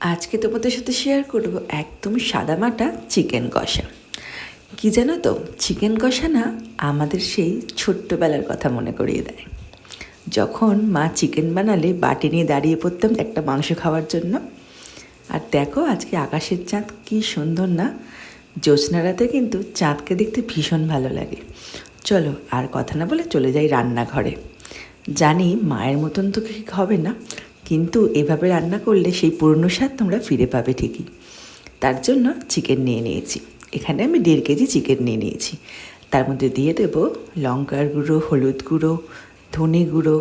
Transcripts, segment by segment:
আজকে তোমাদের সাথে শেয়ার করব একদম সাদামাটা চিকেন কষা। কি জানো তো? চিকেন কষা না আমাদের সেই ছোট্টবেলার কথা মনে করিয়ে দেয়। যখন মা চিকেন বানালে বাটি নিয়ে দাঁড়িয়ে পড়তাম একটা মাংস খাওয়ার জন্য। আর দেখো আজকে আকাশের চাঁদ কি সুন্দর না? জ্যোৎস্না রাতে কিন্তু চাঁদকে দেখতে ভীষণ ভালো লাগে। চলো আর কথা না বলে চলে যাই রান্নাঘরে। জানি মায়ের মতন তো ঠিক হবে না। কিন্তু এভাবে রান্না করলে সেই পুরনো স্বাদ তোমরা ফিরে পাবে ঠিকই। তার জন্য চিকেন নিয়ে নিয়েছি। এখানে আমি দেড় কেজি চিকেন নিয়ে নিয়েছি। তার মধ্যে দিয়ে দেব লঙ্কার গুঁড়ো, হলুদ গুঁড়ো, ধনে গুঁড়ো।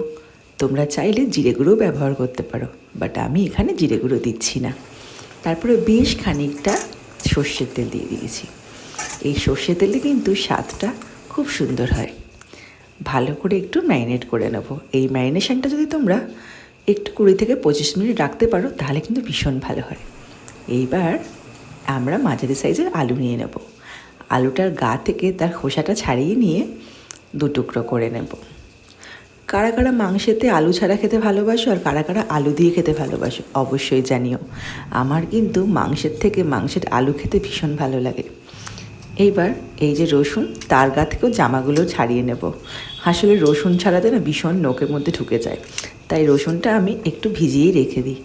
তোমরা চাইলে জিরে গুঁড়ো ব্যবহার করতে পারো বাট আমি এখানে জিরে গুঁড়ো দিচ্ছি না। তারপরে বেশ খানিকটা সর্ষের তেল দিয়ে দিয়েছি। এই সর্ষের তেলে কিন্তু স্বাদটা খুব সুন্দর হয়। ভালো করে একটু ম্যারিনেট করে নেব। এই ম্যারিনেশনটা যদি তোমরা একটু কুড়ি থেকে পঁচিশ মিনিট রাখতে পারো, তাহলে কিন্তু ভীষণ ভালো হয়। এইবার আমরা মাঝারি সাইজের আলু নিয়ে নেব। আলুটার গা থেকে তার খোসাটা ছাড়িয়ে নিয়ে দু টুকরো করে নেব। কারা কারা মাংসেতে আলু ছাড়া খেতে ভালোবাসো আর কারা কারা আলু দিয়ে খেতে ভালোবাসো, অবশ্যই জানিও। আমার কিন্তু মাংসের থেকে মাংসের আলু খেতে ভীষণ ভালো লাগে। এইবার এই যে রসুন, তার গা থেকেও জামাগুলো ছাড়িয়ে নেব। আসলে রসুন ছাড়াতে না ভীষণ নোকের মধ্যে ঢুকে যায়। তাই রসুনটা আমি একটু ভিজিয়েই রেখে দিই।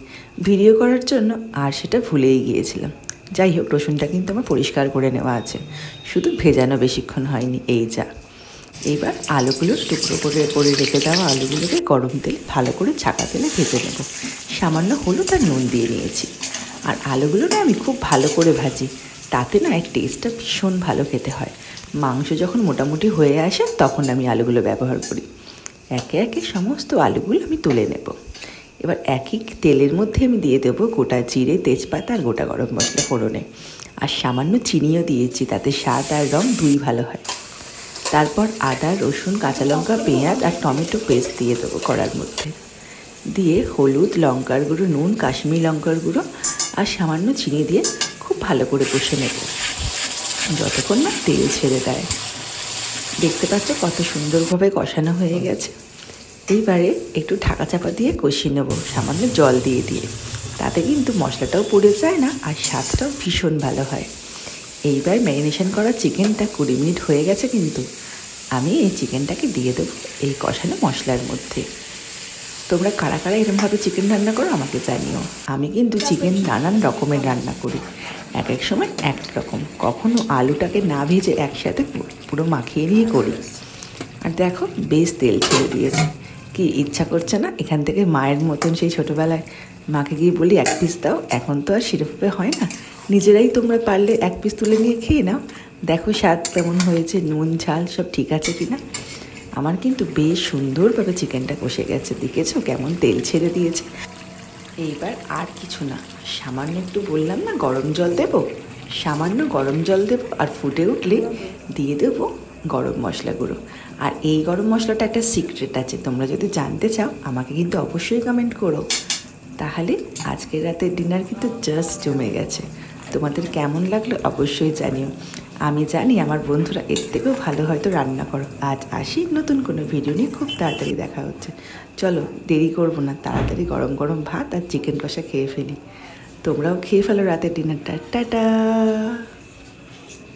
ভিডিও করার জন্য আর সেটা ভুলেই গিয়েছিলাম। যাই হোক, রসুনটা কিন্তু আমার পরিষ্কার করে নেওয়া আছে। শুধু ভেজানো বেশিক্ষণ হয়নি, এই যা। এইবার আলুগুলো টুকরো করে করে রেখে দেওয়া আলুগুলোকে গরম তেলে ভালো করে ছাকা তেলে ভেজে নেব। সামান্য হলুদ আর নুন দিয়ে নিয়েছি। আর আলুগুলো না আমি খুব ভালো করে ভাজি। তাতে না এক টেস্টটা ভীষণ ভালো খেতে হয়। মাংস যখন মোটামুটি হয়ে আসে, তখন আমি আলুগুলো ব্যবহার করি। একে একে সমস্ত আলুগুলো আমি তুলে নেব। এবার একই তেলের মধ্যে আমি দিয়ে দেবো গোটা জিরে, তেজপাতা আর গোটা গরম মশলা ফোড়নে। আর সামান্য চিনিও দিয়েছি, তাতে স্বাদ আর রং দুই ভালো হয়। তারপর আদা, রসুন, কাঁচা লঙ্কা, পেঁয়াজ আর টমেটো পেস্ট দিয়ে দেবো কড়ার মধ্যে। দিয়ে হলুদ, লঙ্কার গুঁড়ো, নুন, কাশ্মীরি লঙ্কার গুঁড়ো আর সামান্য চিনি দিয়ে খুব ভালো করে কষে নেব। যতক্ষণ না তেল ছেড়ে দেয়। দেখতে পাচ্ছ কত সুন্দরভাবে কষানো হয়ে গেছে। এইবারে একটু ঢাকা চাপা দিয়ে কষিয়ে নেব, সামান্য জল দিয়ে দিয়ে। তাতে কিন্তু মশলাটাও পড়ে যায় না আর স্বাদটাও ভীষণ ভালো হয়। এইবার ম্যারিনেশন করা চিকেনটা কুড়ি মিনিট হয়ে গেছে কিন্তু। আমি এই চিকেনটাকে দিয়ে দেবো এই কষানো মশলার মধ্যে। তোমরা কারা কারা এরমভাবে চিকেন রান্না করো আমাকে জানিও। আমি কিন্তু চিকেন নানান রকমের রান্না করি। এক এক সময় এক রকম। কখনো আলুটাকে না ভেজে একসাথে পুরো মাখিয়ে নিয়ে করি। আর দেখো বেশ তেল ছেড়ে দিয়েছে। কি ইচ্ছা করছে না? এখান থেকে মায়ের মতন সেই ছোটোবেলায় মাকে গিয়ে বলি, এক পিস দাও। এখন তো আর সেরকমভাবে হয় না। নিজেরাই তোমরা পারলে এক পিস তুলে নিয়ে খেয়ে নাও। দেখো স্বাদ কেমন হয়েছে, নুন, ঝাল সব ঠিক আছে কি না আমার কিন্তু বেশ সুন্দরভাবে চিকেনটা কষে গেছে, দেখেছ? কেমন তেল ছেড়ে দিয়েছে। এইবার আর কিছু না। সামান্য একটু বললাম না, গরম জল দেব? সামান্য গরম জল দেব আর ফুটে উঠলে দিয়ে দেব গরম মশলা গুঁড়ো। আর এই গরম মশলাটা একটা সিক্রেট আছে, তোমরা যদি জানতে চাও, আমাকে কিন্তু অবশ্যই কমেন্ট করো। তাহলে আজকের রাতের ডিনার কিন্তু জাস্ট জমে গেছে। তোমাদের কেমন লাগল অবশ্যই জানিও। আমি জানি আমার বন্ধুরা এর থেকেও ভালো হয়তো রান্না করো। আজ আসি নতুন কোনো ভিডিও নিয়ে, খুব তাড়াতাড়ি দেখা হচ্ছে। চলো, দেরি করব না, তাড়াতাড়ি গরম গরম ভাত আর চিকেন কষা খেয়ে ফেলি। তোমরাও খেয়ে ফেলো রাতের ডিনারটা টাটা!